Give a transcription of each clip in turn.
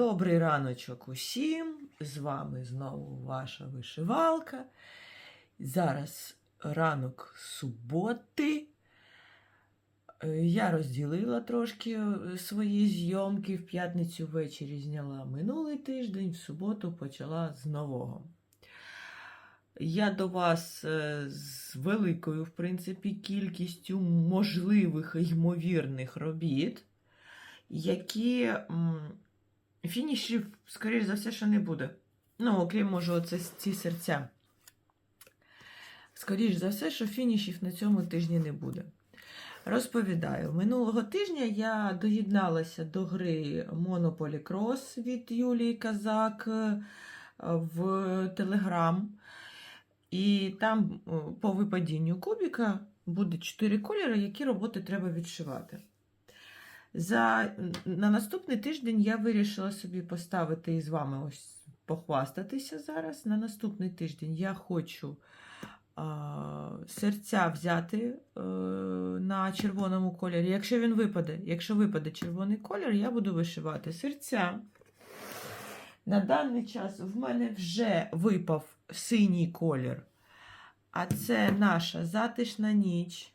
Добрий раночок усім. З вами знову ваша вишивалка. Зараз ранок суботи. Е, Я розділила трошки е, свої зйомки. В п'ятницю ввечері зняла минулий тиждень, в суботу почала з нового. Я до вас е, з великою, в принципі, кількістю можливих ймовірних робіт, які фінішів, скоріш за все, що не буде. Ну, окрім, може, оце ці серця. Скоріш за все, що фінішів на цьому тижні не буде. Розповідаю, минулого тижня я доєдналася до гри Monopoly Cross від Юлії Казак е, в Телеграм. І там е, по випадінню кубіка буде 4 кольори, які роботи треба відшивати. За, на наступний тиждень я вирішила собі поставити із вами ось похвастатися зараз. На наступний тиждень я хочу а, серця взяти е, на червоному кольорі. Якщо він випаде, якщо випаде червоний колір, я буду вишивати серця. На даний час в мене вже випав синій колір, а це наша затишна ніч.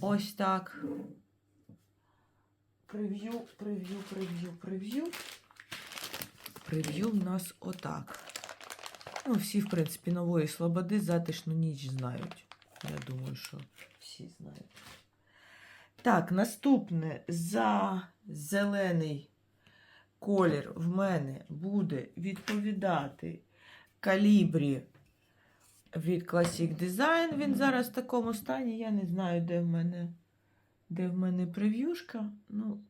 Ось так. Прев'ю, прев'ю, прев'ю, прев'ю. Прев'ю в нас отак. Ну, всі, в принципі, нової Слободи затишну ніч знають. Я думаю, що всі знають. Так, наступне за зелений колір в мене буде відповідати калібрі від Classic Design. Він зараз в такому стані. Я не знаю, де в мене, де в мене прев'юшка. Ну,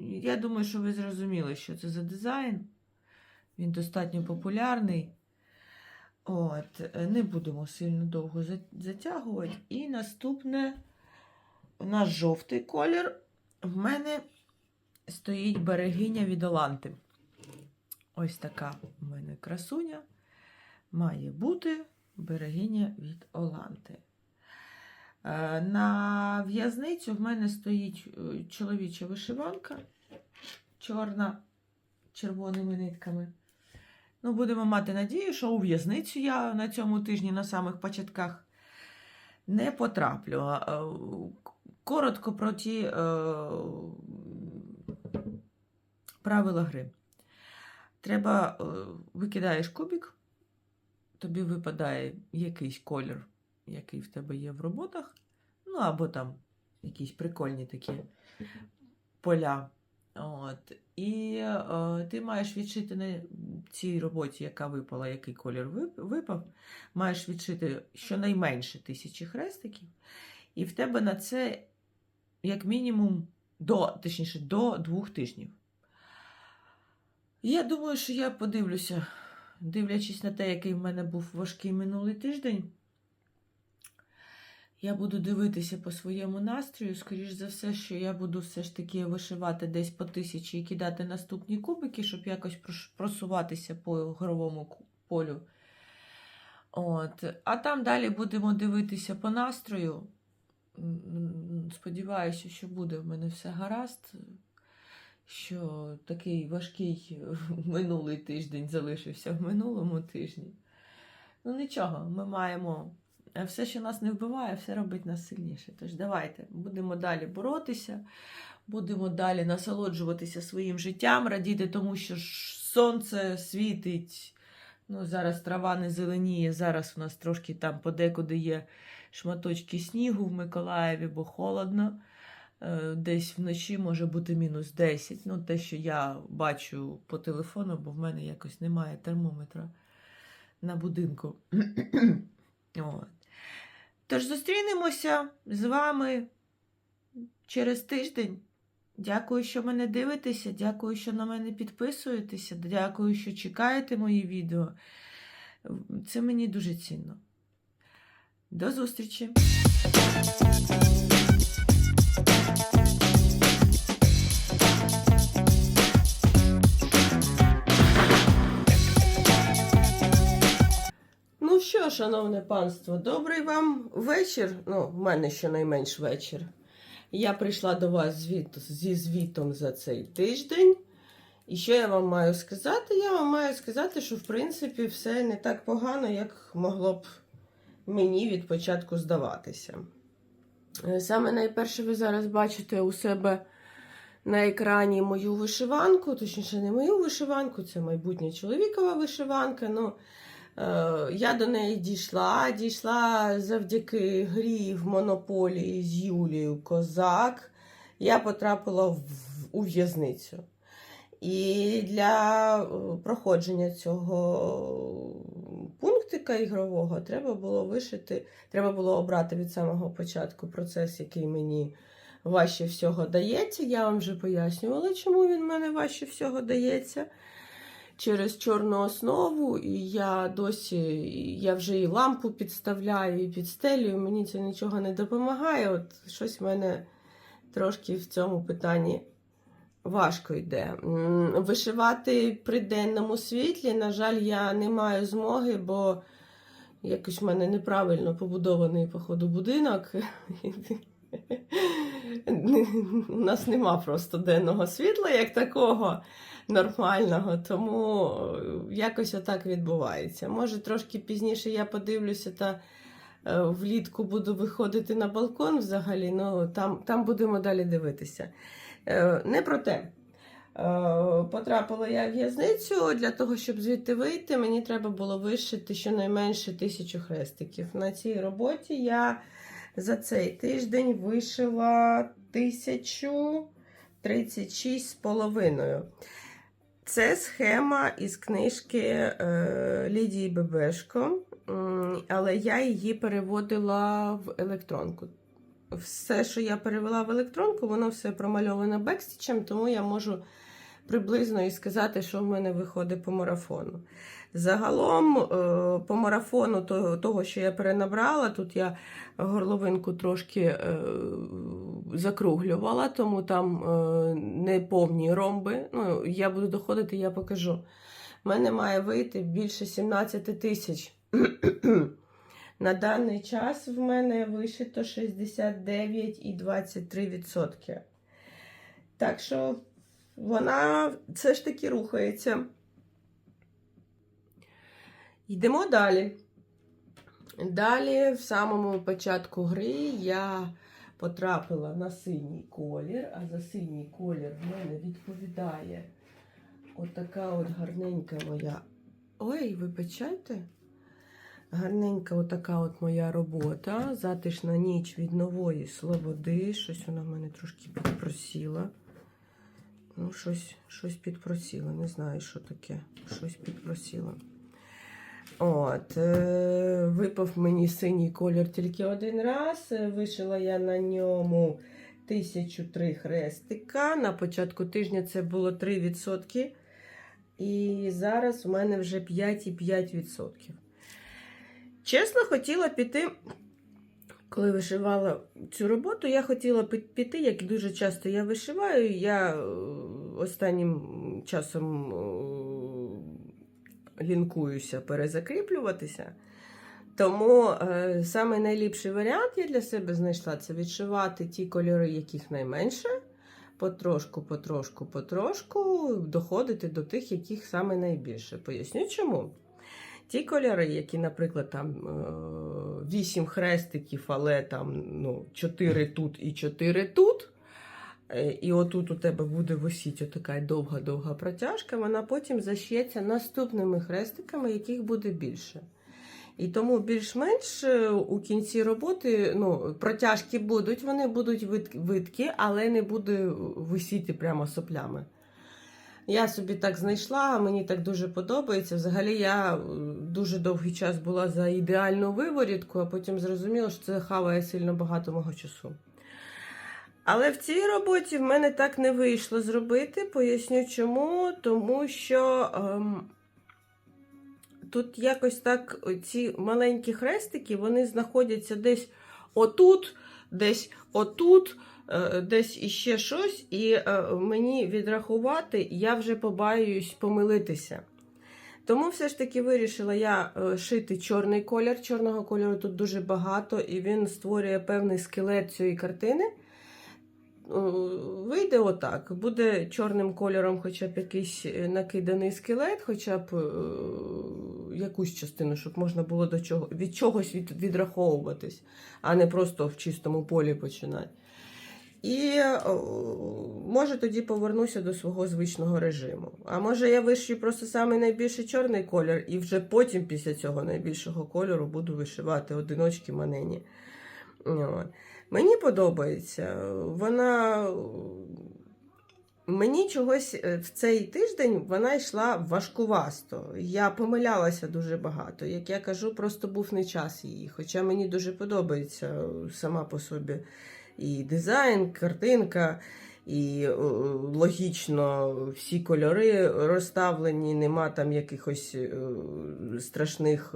я думаю, що ви зрозуміли, що це за дизайн. Він достатньо популярний. От, не будемо сильно довго затягувати. І наступне у нас жовтий колір. В мене стоїть берегиня від Оланти. Ось така в мене красуня. Має бути берегиня від Оланти. Е, На в'язницю в мене стоїть е, чоловіча вишиванка, чорна, червоними нитками. Ну, будемо мати надію, що у в'язницю я на цьому тижні на самих початках не потраплю. Е, Коротко про ті е, правила гри. Треба, е, викидаєш кубик, тобі випадає якийсь колір, який в тебе є в роботах, ну або там якісь прикольні такі поля. От. І е, ти маєш відшити на цій роботі, яка випала, який колір випав, маєш відшити щонайменше тисячі хрестиків, і в тебе на це як мінімум до, точніше, до двох тижнів. Я думаю, що я подивлюся, дивлячись на те, який в мене був важкий минулий тиждень. Я буду дивитися по своєму настрою. Скоріш за все, що я буду все ж таки вишивати десь по тисячі і кидати наступні кубики, щоб якось просуватися по гровому ку- полю. От. А там далі будемо дивитися по настрою. Сподіваюся, що буде в мене все гаразд. Що такий важкий минулий тиждень залишився в минулому тижні. Ну нічого, ми маємо все, що нас не вбиває, все робить нас сильніше. Тож давайте будемо далі боротися, будемо далі насолоджуватися своїм життям, радіти тому, що сонце світить. Ну, зараз трава не зеленіє, зараз у нас трошки там подекуди є шматочки снігу в Миколаєві, бо холодно. Е, Десь вночі може бути мінус 10. Ну, те, що я бачу по телефону, бо в мене якось немає термометра на будинку. От. Тож зустрінемося з вами через тиждень. Дякую, що мене дивитеся. Дякую, що на мене підписуєтеся. Дякую, що чекаєте мої відео. Це мені дуже цінно. До зустрічі! Шановне панство, добрий вам вечір. Ну, в мене щонайменш вечір. Я прийшла до вас звіт, зі звітом за цей тиждень. І що я вам маю сказати? Я вам маю сказати, що в принципі все не так погано, як могло б мені від початку здаватися. Е, Саме найперше, ви зараз бачите у себе на екрані мою вишиванку, точніше, не мою вишиванку, це майбутня чоловікова вишиванка. Ну, я до неї дійшла. Дійшла завдяки грі в монополії з Юлією Козак. Я потрапила у в'язницю. І для е, проходження цього пунктика ігрового треба було вишити, треба було обрати від самого початку процес, який мені важче всього дається. Я вам вже пояснювала, чому він мене важче всього дається. Через чорну основу, і я досі я вже і лампу підставляю, і підстелюю, мені це нічого не допомагає. От щось в мене трошки в цьому питанні важко йде. Вишивати при денному світлі, на жаль, я не маю змоги, бо якось в мене неправильно побудований, походу, будинок. У нас нема просто денного світла як такого нормального, тому е, якось отак відбувається. Може, трошки пізніше я подивлюся та е, влітку буду виходити на балкон взагалі, ну там, там будемо далі дивитися. Е, Не про те. Потрапила я в в'язницю. Для того, щоб звідти вийти, мені треба було вишити щонайменше тисячу хрестиків. На цій роботі я за цей тиждень вишила 1036 з половиною. Це схема із книжки е, Лідії Бебешко, але я її переводила в електронку. Все, що я перевела в електронку, воно все промальовано бекстічем, тому я можу приблизно і сказати, що в мене виходить по марафону. Загалом, е, по марафону того, що я перенабрала, тут я горловинку трошки е, закруглювала, тому там е, не повні ромби. Ну, я буду доходити, я покажу. У мене має вийти більше 17 тисяч. На даний час в мене вишито 69,23%. Так що вона все ж таки рухається. Йдемо далі. Далі, в самому початку гри, я потрапила на синій колір, а за синій колір в мене відповідає отака от гарненька моя. Ой, вибачайте. Гарненька отака от моя робота. Затишна ніч від нової слободи. Щось вона в мене трошки підпросіла. Ну, щось, щось підпросіло. Не знаю, що таке. Щось підпросіло. От, е, випав мені синій колір тільки один раз. Вишила я на ньому 1003 хрестика. На початку тижня це було 3%. І зараз у мене вже 5,5%. Чесно, хотіла піти, коли вишивала цю роботу, я хотіла піти, як дуже часто я вишиваю. Я е, останнім часом е, лінкуюся перезакріплюватися. Тому е, саме найліпший варіант я для себе знайшла це відшивати ті кольори, яких найменше. Потрошку, потрошку, потрошку доходити до тих, яких саме найбільше. Поясню чому. Ті кольори, які, наприклад, там 8 хрестиків, але там ну, 4 тут і 4 тут. Е, І отут у тебе буде висіти така довга-довга протяжка, вона потім зашиється наступними хрестиками, яких буде більше. І тому більш-менш е, у кінці роботи ну, протяжки будуть, вони будуть вид- видкі, але не буде висіти прямо соплями. Я собі так знайшла, мені так дуже подобається. Взагалі, я е, дуже довгий час була за ідеальну виворітку, а потім зрозуміла, що це хаває сильно багато мого часу. Але в цій роботі в мене так не вийшло зробити. Поясню чому. Тому що ем, тут якось так ці маленькі хрестики вони знаходяться десь отут, десь отут, е, десь іще щось, і е, мені відрахувати я вже побаюсь помилитися. Тому все ж таки вирішила я е, шити чорний колір. Чорного кольору тут дуже багато, і він створює певний скелет цієї картини. Вийде отак. Буде чорним кольором хоча б якийсь е, накиданий скелет, хоча б е, якусь частину, щоб можна було до чого, від чогось від, відраховуватись, а не просто в чистому полі починати. І може тоді повернуся до свого звичного режиму. А може я вишию просто самий найбільший чорний колір, і вже потім після цього найбільшого кольору буду вишивати одиночки манені. От. Мені подобається. Вона мені чогось е, в цей тиждень вона йшла важкувасто. Я помилялася дуже багато. Як я кажу, просто був не час її. Хоча мені дуже подобається е, сама по собі і дизайн, картинка, і е, логічно всі кольори розставлені, нема там якихось страшних.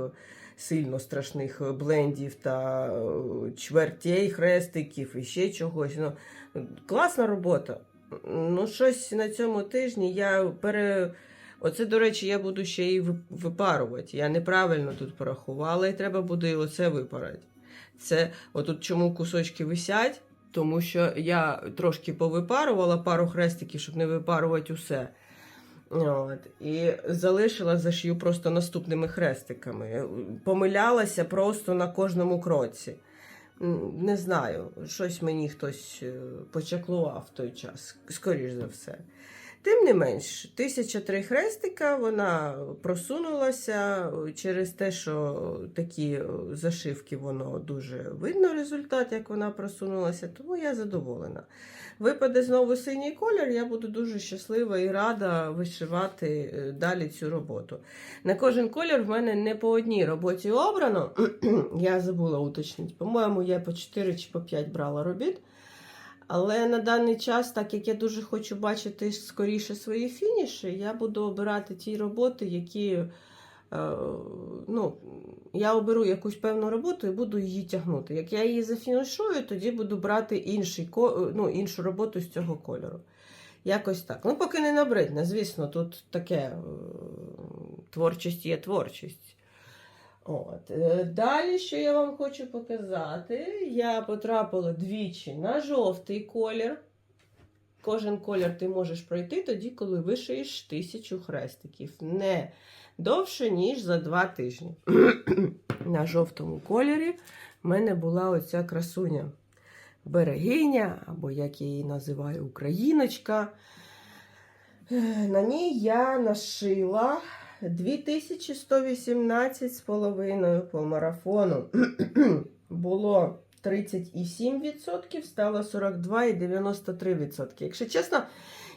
Сильно страшних блендів та е, чвертей, хрестиків і ще чогось. Ну, класна робота. Ну, щось на цьому тижні я пере. Оце, до речі, я буду ще ви- випарувати. Я неправильно тут порахувала, і треба буде і оце випарати. Це отут чому кусочки висять, тому що я трошки повипарувала пару хрестиків, щоб не випарувати усе. От, і залишила зашию просто наступними хрестиками. Помилялася просто на кожному кроці. Не знаю, щось мені хтось е, почаклував в той час, скоріш за все. Тим не менш, тисяча три хрестика вона просунулася через те, що такі е, зашивки, воно дуже видно результат, як вона просунулася, тому я задоволена. Випаде знову синій колір, я буду дуже щаслива і рада вишивати е, далі цю роботу. На кожен колір в мене не по одній роботі обрано. я забула уточнити. По-моєму, я по 4 чи по 5 брала робіт. Але на даний час, так як я дуже хочу бачити скоріше свої фініші, я буду обирати ті роботи, які. е, Ну, я оберу якусь певну роботу і буду її тягнути. Як я її зафінішую, тоді буду брати інший, ну, іншу роботу з цього кольору. Якось так. Ну, поки не набридне, звісно, тут таке е, творчість є творчість. От. е, Далі, що я вам хочу показати, я потрапила двічі на жовтий колір. Кожен колір ти можеш пройти тоді, коли вишиєш тисячу хрестиків. Не довше, ніж за два тижні. на жовтому кольорі в мене була оця красуня. Берегиня, або як я її називаю, Україночка. Е, На ній я нашила 2118 з половиною по марафону. Було 37%, стало 42,93%. Якщо чесно,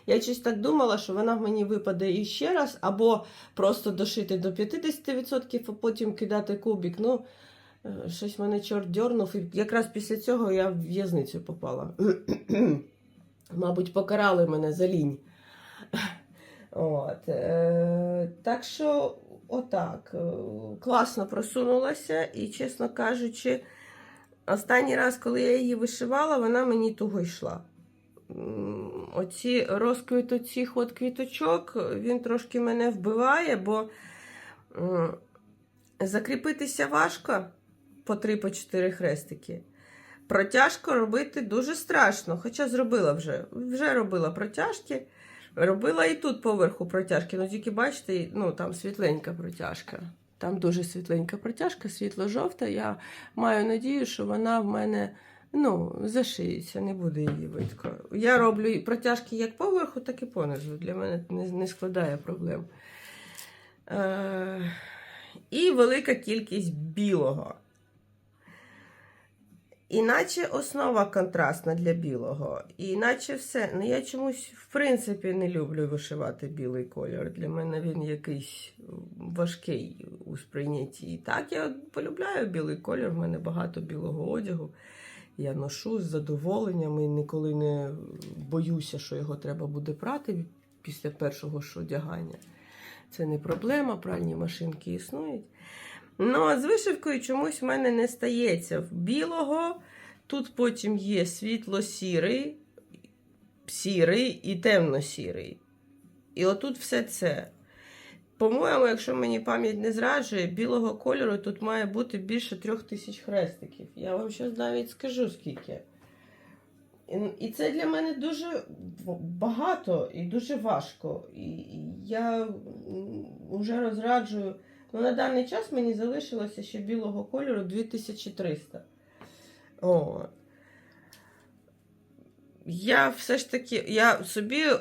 я щось так думала, що вона в мені випаде іще раз, або просто дошити до 50%, а потім кидати кубик. Ну, е, щось мене чорт дьорнув, і якраз після цього я в в'язницю попала. Мабуть, покарали мене за лінь. От, е, так що, отак, е, класно просунулася, і, чесно кажучи, останній раз, коли я її вишивала, вона мені туго йшла. Оці розквіт оцих от квіточок, він трошки мене вбиває, бо закріпитися важко по 3-4 хрестики. Протяжку робити дуже страшно, хоча зробила вже. Вже робила протяжки. Робила і тут поверху протяжки, ну тільки бачите, ну там світленька протяжка. Там дуже світленька протяжка, світло-жовта. Я маю надію, що вона в мене ну, зашиється, не буде її видко. Я роблю протяжки як поверху, так і понизу. Для мене не, не складає проблем. Е, і велика кількість білого. Іначе основа контрастна для білого. І іначе все. Ну я чомусь, в принципі, не люблю вишивати білий колір. Для мене він якийсь важкий у сприйнятті. І так, я полюбляю білий колір, в мене багато білого одягу. Я ношу з задоволенням і ніколи не боюся, що його треба буде прати після першого ж одягання. Це не проблема, пральні машинки існують. Ну, а з вишивкою чомусь в мене не стається. В білого тут потім є світло-сірий, сірий і темно-сірий. І отут все це. По-моєму, якщо мені пам'ять не зраджує, білого кольору тут має бути більше трьох тисяч хрестиків. Я вам зараз навіть скажу скільки. І- це для мене дуже багато і дуже важко. І я вже розраджую. Ну, на даний час мені залишилося ще білого кольору 2300. О. Я все ж таки, я собі е,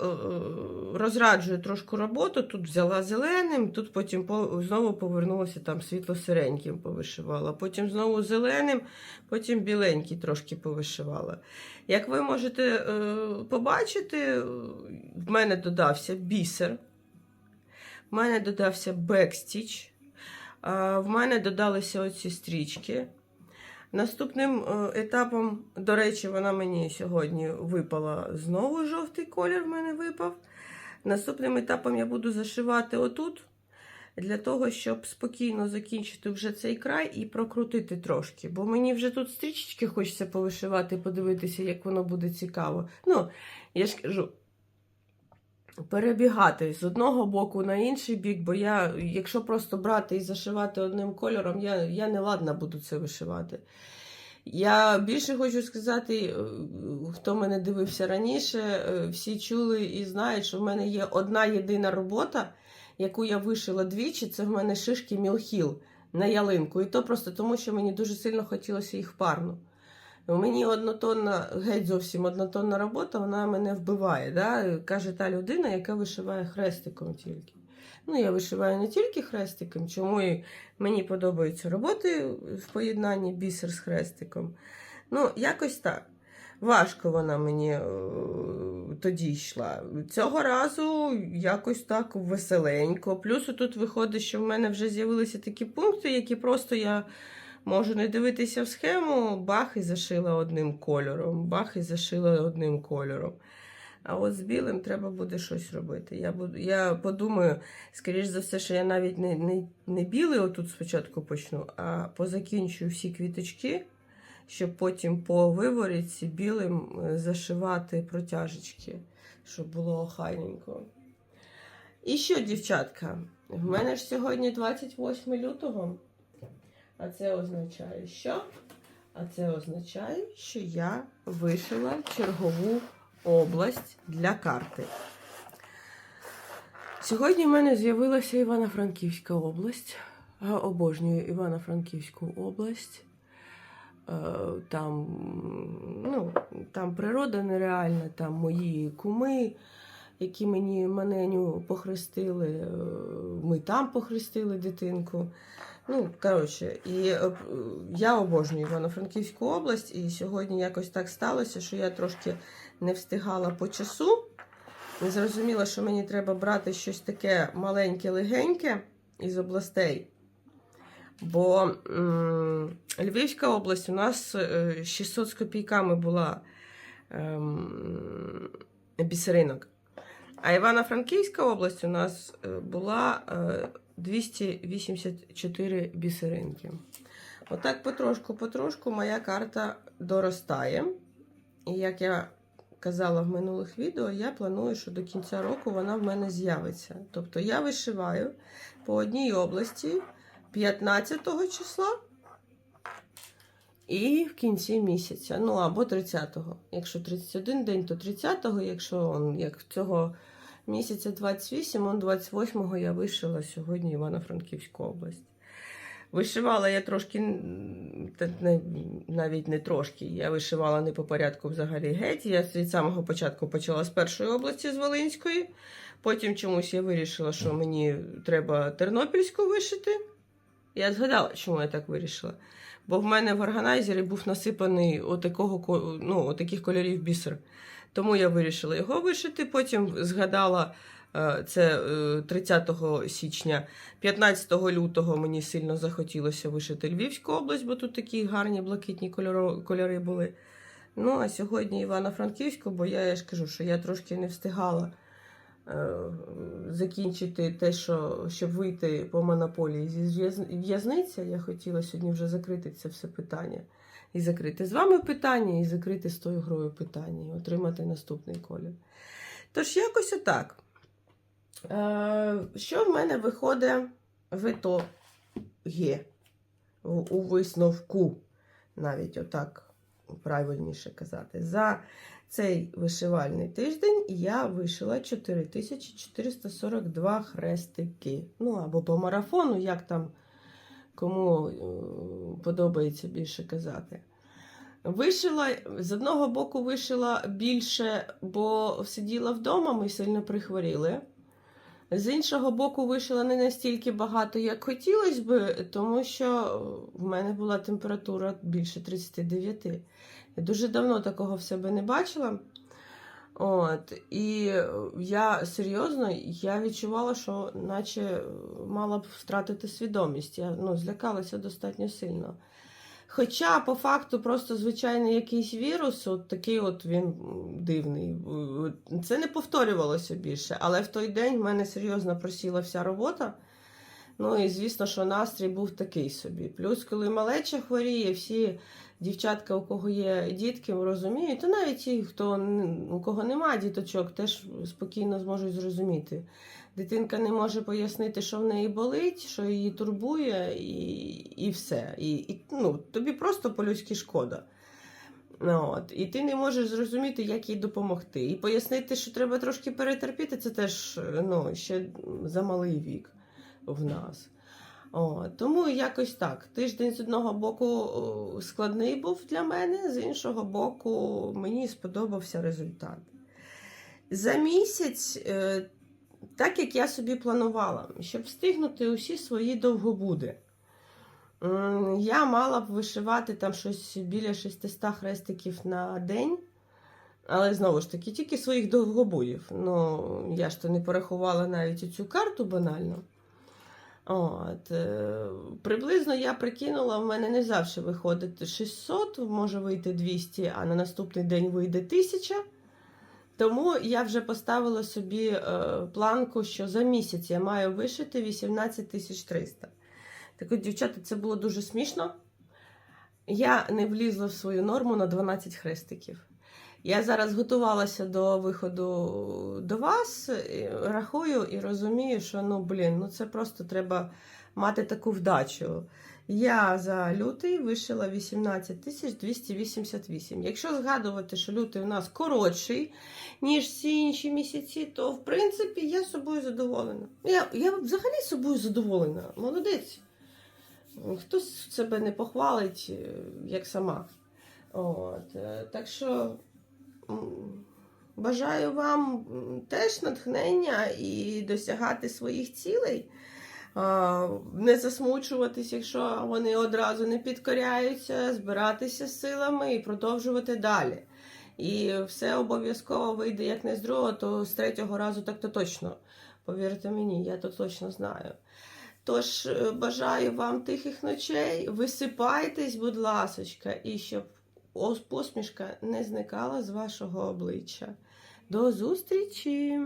розраджую трошку роботу. Тут взяла зеленим, тут потім по, знову повернулася там світло-сиреньким повишивала, потім знову зеленим, потім біленький трошки повишивала. Як ви можете е, побачити, е, в мене додався бісер, в мене додався бекстіч, в мене додалися оці стрічки. Наступним е, етапом, до речі, вона мені сьогодні випала знову жовтий колір в мене випав. Наступним етапом я буду зашивати отут, для того, щоб спокійно закінчити вже цей край і прокрутити трошки. Бо мені вже тут стрічечки хочеться повишивати, подивитися, як воно буде цікаво. Ну, я ж кажу, перебігати з одного боку на інший бік, бо я, якщо просто брати і зашивати одним кольором, я, я не ладна буду це вишивати. Я більше хочу сказати, е, хто мене дивився раніше, е, всі чули і знають, що в мене є одна єдина робота, яку я вишила двічі, це в мене шишки Мілхіл на ялинку. І то просто тому, що мені дуже сильно хотілося їх парно. У мені однотонна, геть зовсім однотонна робота, вона мене вбиває. Да? Каже та людина, яка вишиває хрестиком тільки. Ну, я вишиваю не тільки хрестиком, чому і мені подобаються роботи в поєднанні бісер з хрестиком. Ну, якось так. Важко вона мені е, тоді йшла. Цього разу якось так веселенько. Плюс тут виходить, що в мене вже з'явилися такі пункти, які просто я можу не дивитися в схему, бах і зашила одним кольором, бах і зашила одним кольором. А от з білим треба буде щось робити. Я буду, я подумаю, скоріш за все, що я навіть не, не, не білий отут спочатку почну, а позакінчую всі квіточки, щоб потім по виворітці білим е, зашивати протяжечки, щоб було охайненько. І що, дівчатка, в мене ж сьогодні 28 лютого. А це означає що? А це означає, що я вишила чергову область для карти. Sьогодні в мене з'явилася Івано-Франківська область. Обожнюю Івано-Франківську область. Е, Там, ну, там природа нереальна, там мої куми, які мені маненю похрестили. е, Ми там похрестили дитинку. Ну, коротше, і е, я обожнюю Івано-Франківську область, і сьогодні якось так сталося, що я трошки не встигала по часу. Не зрозуміла, що мені треба брати щось таке маленьке, легеньке із областей. Бо м, Львівська область у нас е, 600 з копійками була ем, бісеринок. А Івано-Франківська область у нас е, була е, 284 бісеринки. Отак потрошку-потрошку моя карта доростає. І як я казала в минулих відео, я планую, що до кінця року вона в мене з'явиться. Тобто я вишиваю по одній області 15 числа і в кінці місяця. Ну або 30-го. Якщо 31 день, то 30-го, якщо цього місяця 28, он 28-го я вишила сьогодні Івано-Франківську область. Вишивала я трошки, навіть не трошки, я вишивала не по порядку взагалі геть. Я від самого початку почала з першої області, з Волинської. Потім чомусь я вирішила, що мені треба Тернопільську вишити. Я згадала, чому я так вирішила. Бо в мене в органайзері був насипаний отакого, ко- ну, отаких кольорів бісер. Тому я вирішила його вишити. Потім згадала е, це е, 30 січня, 15 лютого мені сильно захотілося вишити Львівську область, бо тут такі гарні блакитні кольори були. Ну, а сьогодні Івано-Франківську, бо я, я ж кажу, що я трошки не встигала е, закінчити те, що, щоб вийти по монополії зі в'язниці. Я хотіла сьогодні вже закрити це все питання. І закрити з вами питання, і закрити з тою грою питання, і отримати наступний колір. Тож, якось отак. Е, що в мене виходить в ітогі? У у висновку. Навіть отак правильніше казати. За цей вишивальний тиждень я вишила 4442 хрестики. Ну або по марафону, як там кому е, подобається більше казати. Вишила з одного боку вишила більше, бо сиділа вдома, ми сильно прихворіли. З іншого боку, вишила не настільки багато, як хотілося би, тому що в мене була температура більше 39. Я дуже давно такого в себе не бачила. От, і я серйозно я відчувала, що наче мала б втратити свідомість. Я ну, злякалася достатньо сильно. Хоча, по факту, просто звичайний якийсь вірус, от такий от він дивний. Це не повторювалося більше, але в той день в мене серйозно просіла вся робота. Ну і звісно, що настрій був такий собі. Плюс, коли малеча хворіє, всі дівчатка, у кого є дітки, розуміють, то навіть ті, хто у кого немає діточок, теж спокійно зможуть зрозуміти. Дитинка не може пояснити, що в неї болить, що її турбує, і, і все. І, і, ну, тобі просто по-людськи шкода. Ну, От. І ти не можеш зрозуміти, як їй допомогти. І пояснити, що треба трошки перетерпіти, це теж ну, ще за малий вік в нас. О, тому якось так. Tиждень з одного боку складний був для мене, з іншого боку, мені сподобався результат. За місяць, е, так як я собі планувала, щоб встигнути усі свої довгобуди. Я мала б вишивати там щось біля 600 хрестиків на день. Але знову ж таки, тільки своїх довгобудів. Ну, я ж то не порахувала навіть цю карту банально. От, е, приблизно я прикинула, в мене не завжди виходить 600, може вийти 200, а на наступний день вийде 1000. Тому я вже поставила собі е, планку, що за місяць я маю вишити 18 300. Так от, дівчата, це було дуже смішно. Я не влізла в свою норму на 12 хрестиків. Я зараз готувалася до виходу до вас, рахую і розумію, що ну блін, ну це просто треба мати таку вдачу. Я за лютий вишила 18 288. Якщо згадувати, що лютий у нас коротший, ніж всі інші місяці, то в принципі я собою задоволена. Я, я взагалі собою задоволена. Молодець. Хто себе не похвалить, е, як сама. От, е, так що бажаю вам теж натхнення і досягати своїх цілей. Не засмучуватись, якщо вони одразу не підкоряються, збиратися з силами і продовжувати далі. І все обов'язково вийде як не з другого, то з третього разу так то точно. Повірте мені, я то точно знаю. Тож е, бажаю вам тихих ночей, висипайтесь, будь ласочка, і щоб посмішка не зникала з вашого обличчя. До зустрічі!